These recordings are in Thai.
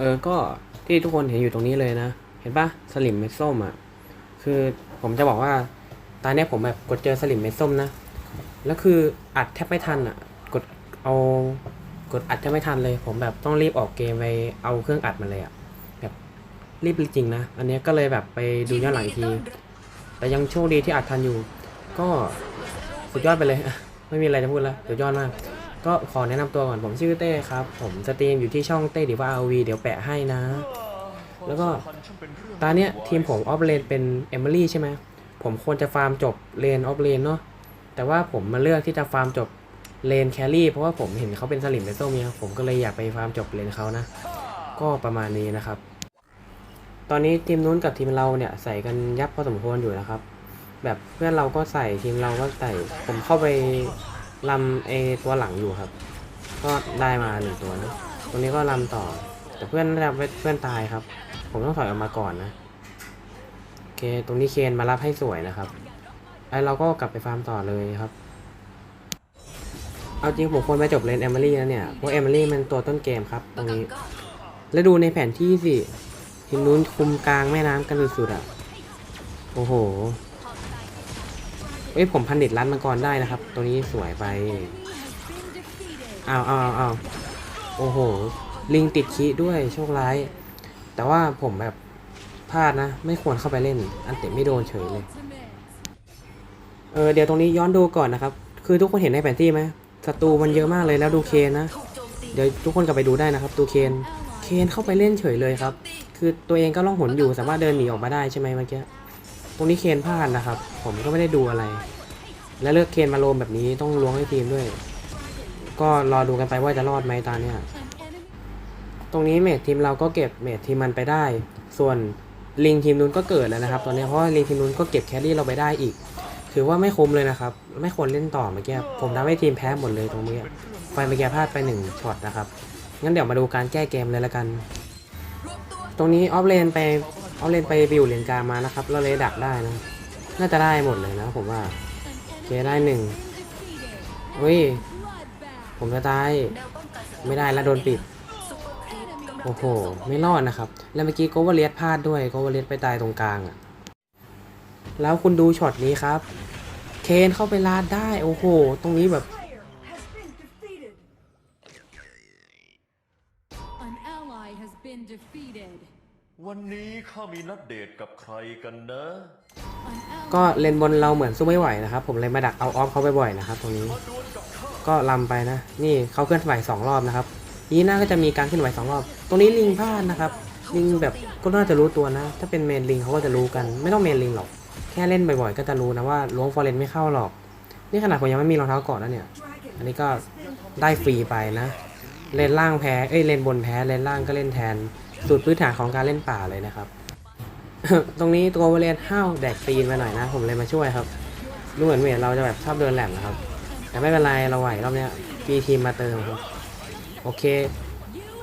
เออก็ที่ทุกคนเห็นอยู่ตรงนี้เลยนะ เห็นปะสลิมเม็ดส้มอะคือผมจะบอกว่าตอนเนี้ยผมแบบกดเจอสลิมเม็ดส้มนะแล้วคืออัดแทบไม่ทันอะ กดเอากดอัดแทบไม่ทันเลย ผมแบบต้องรีบออกเกมไปเอาเครื่องอัดมาเลยอะแบบรีบจริงนะอันเนี้ยก็เลยแบบไปดูย้อนหลังอีกที แต่ยังโชคดีที่อัดทันอยู่ ก็สุดยอดไปเลย ไม่มีอะไรจะพูดแล้วสุดยอดมาก ก็ขอแนะนำตัวก่อนผมชื่อเต้ครับ ผมสตรีมอยู่ที่ช่องเต้ดิว่าอาวีเดี๋ยวแปะให้นะ แล้วก็ตอนเนี้ยทีมผมออฟเลนเป็นเอมิลี่ใช่ไหมผมควรจะฟาร์มจบเลนออฟเลนเนาะแต่ว่าผมมาเลือกที่จะฟาร์มจบเลนแครี่เพราะว่าผมเห็นเขาเป็นสลิมเป็นส้มเนี่ยผมก็เลยอยากไปฟาร์มจบเลนเขานะ ก็ประมาณนี้นะครับ ตอนนี้ทีมนู้นกับทีมเราเนี่ยใส่กันยับพอสมควรอยู่นะครับ แบบเพื่อนเราก็ใส่ทีมเราก็ใส่ผมเข้าไป ลำเอตัวหลังอยู่ครับ ก็ได้มาหนึ่งตัวนะตรงนี้ก็ลำต่อ แต่เพื่อนเพื่อนตายครับ ผมต้องถอยออกมาก่อนนะโอเคตรงนี้เคนมารับให้สวยนะครับไอเราก็กลับไปฟาร์มต่อเลยครับเอาจริงผมควรไปจบเลนเอมิลี่แล้วเนี่ยเพราะเอมิลี่มันตัวต้นเกมครับ ตรงนี้ แล้วดูในแผนที่สิทีมนู้นคุมกลางแม่น้ำกันสุดๆอะ โอ้โห เอ้ยผมพันดิตรัดมังกรได้นะครับ ตัวนี้สวยไปอ้าวอ้าวอ้าวโอ้โห ลิงติดคีด้วยโชคร้าย แต่ว่าผมแบบพลาดนะ ไม่ควรเข้าไปเล่น อันเตะไม่โดนเฉยเลย เออเดี๋ยวตรงนี้ย้อนดูก่อนนะครับ คือทุกคนเห็นในแผนที่ไหมศัตรูมันเยอะมากเลยแล้วดูเคนนะ เดี๋ยวทุกคนกลับไปดูได้นะครับดูเคน เคนเข้าไปเล่นเฉยเลยครับ คือตัวเองก็ล่องหนอยู่สามารถเดินหนีออกมาได้ใช่ไหมเมื่อกี้ รงนี้เคนพลาดนะครับ ผมก็ไม่ได้ดูอะไร และเลือกเคนมาโลมแบบนี้ต้องล้วงให้ทีมด้วย ก็รอดูกันไปว่าจะรอดไหมตาเนี่ยตรงนี้เมททีมเราก็เก็บเมททีมมันไปได้ ส่วนลิงทีมนู้นก็เกิดแล้วนะครับ ตอนนี้เพราะลิงทีมนู้นก็เก็บแครี่เราไปได้อีก ถือว่าไม่คุ้มเลยนะครับ ไม่ควรเล่นต่อเมื่อกี้ผมทำให้ทีมแพ้หมดเลยตรงนี้ไฟเมื่อกี้พลาดไปหนึ่งช็อตนะครับงั้นเดี๋ยวมาดูการแก้เกมเลยละกัน ตรงนี้ออฟเลนไป ออฟเลนไปบิวเลนกลางมานะครับ แล้วเลดักได้นะ น่าจะได้หมดเลยนะผมว่าโอเคได้หนึ่งเฮ้ย ผมจะตาย ไม่ได้แล้วโดนปิด โอ้โห ไม่รอดนะครับ แล้วเมื่อกี้โกวาเลียสพลาดด้วยโกวาเลียสไปตายตรงกลางอะแล้วคุณดูช็อตนี้ครับ เคนเข้าไปลาดได้ โอ้โห ตรงนี้แบบ วันนี้ข้ามีนัดเดทกับใครกันนะ ก็เลนบนเราเหมือนสู้ไม่ไหวนะครับ ผมเลยมาดักเอาออฟเขาบ่อยๆนะครับตรงนี้ก็ลำไปนะ นี่เขาเคลื่อนไหวสองรอบนะครับยีน้าก็จะมีการเคลื่อนไหวสองรอบ ตรงนี้ลิงพลาดนะครับ ลิงแบบก็น่าจะรู้ตัวนะ ถ้าเป็นเมนลิงเขาก็จะรู้กัน ไม่ต้องเมนลิงหรอก แค่เล่นบ่อยๆ ก็จะรู้นะว่าล้วงฟอร์เรนไม่เข้าหรอก นี่ขนาดผมยังไม่มีรองเท้าเกาะนะเนี่ย อันนี้ก็ได้ฟรีไปนะ เลนล่างแพ้ เอ้ยเลนบนแพ้ เลนล่างก็เล่นแทน สูตรพื้นฐานของการเล่นป่าเลยนะครับ ตรงนี้ตัววอลเลนห้าวแดกตีนมาหน่อยนะ ผมเลยมาช่วยครับดูเหมือนเมทเราจะแบบชอบเดินแหลมนะครับ แต่ไม่เป็นไรเราไหวรอบเนี้ยมีทีมมาเติมครับ โอเค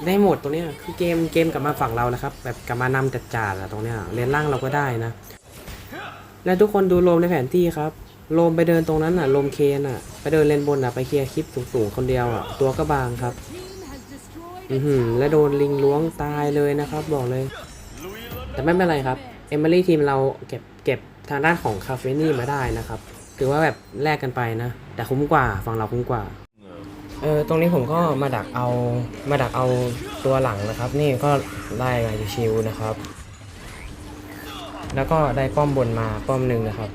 ได้หมดตรงเนี้ยคือเกมเกมกลับมาฝั่งเราแล้วครับ แบบกลับมานำจัดจ่าตรงเนี้ยเลนล่างเราก็ได้นะ และทุกคนดูโลมในแผนที่ครับโลมไปเดินตรงนั้นอะโลมเคนอะ ไปเดินเลนบนอะ ไปเคลียร์คลิปสูงๆคนเดียวอะ ตัวก็บางครับ อือหือและโดนลิงล้วงตายเลยนะครับ บอกเลย แต่ไม่เป็นไรครับเอมิลี่ทีมเราเก็บเก็บทางด้านของคาเฟนี่มาได้นะครับถือว่าแบบแลกกันไปนะ แต่คุ้มกว่าฝั่งเราคุ้มกว่าเออตรงนี้ผมก็มาดักเอามาดักเอาตัวหลังนะครับ นี่ก็ได้ไงชิวๆนะครับ แล้วก็ได้ป้อมบนมาป้อมหนึ่งนะครับ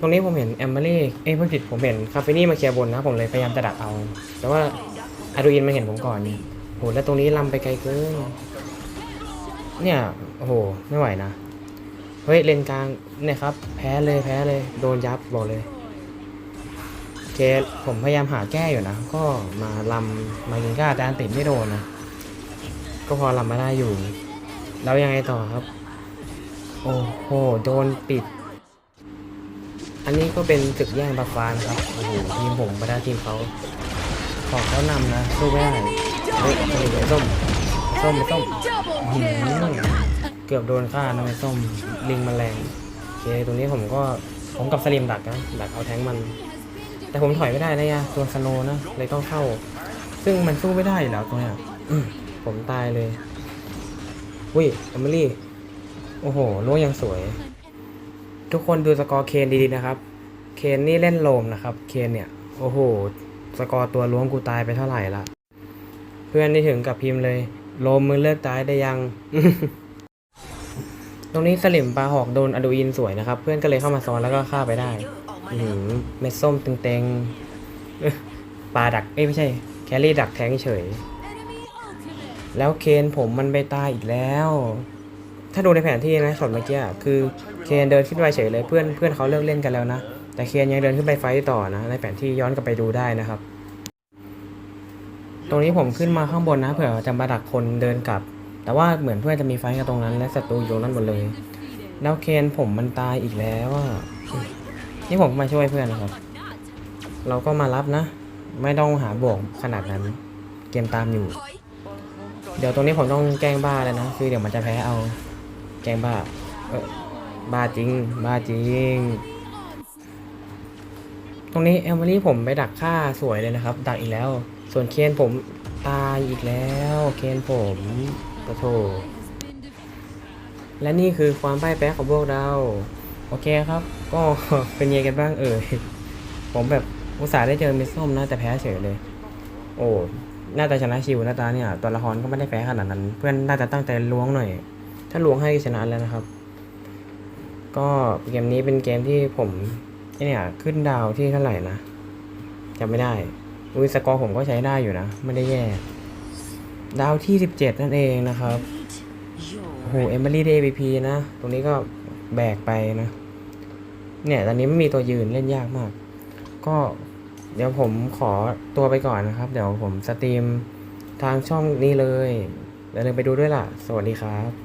ตรงนี้ผมเห็นแอมเบอรี่เอ้ยเพิ่งผิดผมเห็นคาเฟนี่มาเคลียร์บนนะผมเลยพยายามจะดักเอา แต่ว่า อาดูอินมาเห็นผมก่อนนี่โหแล้วตรงนี้ลำไปไกลเกินเนี่ยโอ้โหไม่ไหวนะเฮ้ยเลนกลางเนี่ยครับ แพ้เลยแพ้เลย โดนยับบอกเลยเคผมพยายามหาแก้อยู่นะ ก็มาลำมายิงก้าแต่อันติดไม่โดนนะ ก็พอลำมาได้อยู่ แล้วยังไงต่อครับ โอ้โห โดนปิด อันนี้ก็เป็นศึกแย่งบัฟฟานครับ โอ้โหทีมผมไปได้ทีมเขา ของเขานำนะสู้ไม่ได้เฮ้ยเฮ้ยไอ้ส้มไอ้ส้มไอ้ส้ม Double อื้อ kill. หือเกือบโดนฆ่านะไอ้ส้มลิงแมลงโอเคตรงนี้ผมก็ผมกับสลิมดักนะดักเอาแทงค์มัน แต่ผมถอยไม่ได้นะยะตัวสโลว์นะเลยต้องเข้า ซึ่งมันสู้ไม่ได้อยู่แล้วตัวเนี้ยอืมผมตายเลยอุ้ยเอมิลี่โอ้โหล้วงยังสวย ทุกคนดูสกอร์เคนดีๆนะครับ เคนนี่เล่นโลมนะครับ เคนเนี่ย โอ้โห สกอร์ตัวล้วงกูตายไปเท่าไหร่ละ เพื่อนนี่ถึงกับพิมพ์เลย โลมมึงเลิกตายได้ยัง ตรงนี้สลิมปลาหอกโดนอดูอินสวยนะครับ เพื่อนก็เลยเข้ามาซ้อนแล้วก็ฆ่าไปได้หือเม็ดส้มตึงเตงปลาดักเอ้ยไม่ใช่ แครี่ดักแทงเฉย แล้วเคนผมมันไปตายอีกแล้ว ถ้าดูในแผนที่นะช็อตเมื่อกี้คือเคนเดินขึ้นไปเฉยเลยเพื่อนเพื่อนเขาเลิกเล่นกันแล้วนะ แต่เคียนยังเดินขึ้นไปไฟต่อนะในแผนที่ย้อนกลับไปดูได้นะครับ ตรงนี้ผมขึ้นมาข้างบนนะเผื่อจะมาดักคนเดินกลับ แต่ว่าเหมือนเพื่อนจะมีไฟกันตรงนั้นและศัตรูอยู่ตรงนั้นหมดเลย แล้วเคนผมมันตายอีกแล้วอะนี่ผมมาช่วยเพื่อนนะครับ เราก็มารับนะ ไม่ต้องหาบวกขนาดนั้น เกมตามอยู่ เดี๋ยวตรงนี้ผมต้องแกล้งบ้าแล้วนะคือเดี๋ยวมันจะแพ้เอา แกล้งบ้า เออบ้าจริง บ้าจริง ตรงนี้เอลมิลี่ผมไปดักฆ่าสวยเลยนะครับ ดักอีกแล้ว ส่วนเคนผมตายอีกแล้วเคนผมกระโถและนี่คือความพ่ายแพ้ของพวกเรา โอเคครับ ก็เป็นยังไงกันบ้างเอ่ยผมแบบอุตส่าห์ได้เจอเมดส้มนะแต่แพ้เฉยเลย โอ้น่าจะชนะชิวนะตาเนี่ยตัวละครก็ไม่ได้แพ้ขนาดนั้น เพื่อนน่าจะตั้งใจล้วงหน่อย ถ้าล้วงให้ชนะแล้วนะครับ ก็เกมนี้เป็นเกมที่ผม เนี่ยขึ้นดาวที่เท่าไหร่นะจำไม่ได้อุ้ยสกอร์ผมก็ใช้ได้อยู่นะ ไม่ได้แย่ ดาวที่ 17 นั่นเองนะครับโอ้โหเอมิลี่ได้ AVP นะ ตรงนี้ก็แบกไปนะ เนี่ย ตอนนี้ไม่มีตัวยืนเล่นยากมาก ก็เดี๋ยวผมขอตัวไปก่อนนะครับ เดี๋ยวผมสตรีมทางช่องนี้เลยอย่าลืมไปดูด้วยล่ะ สวัสดีครับ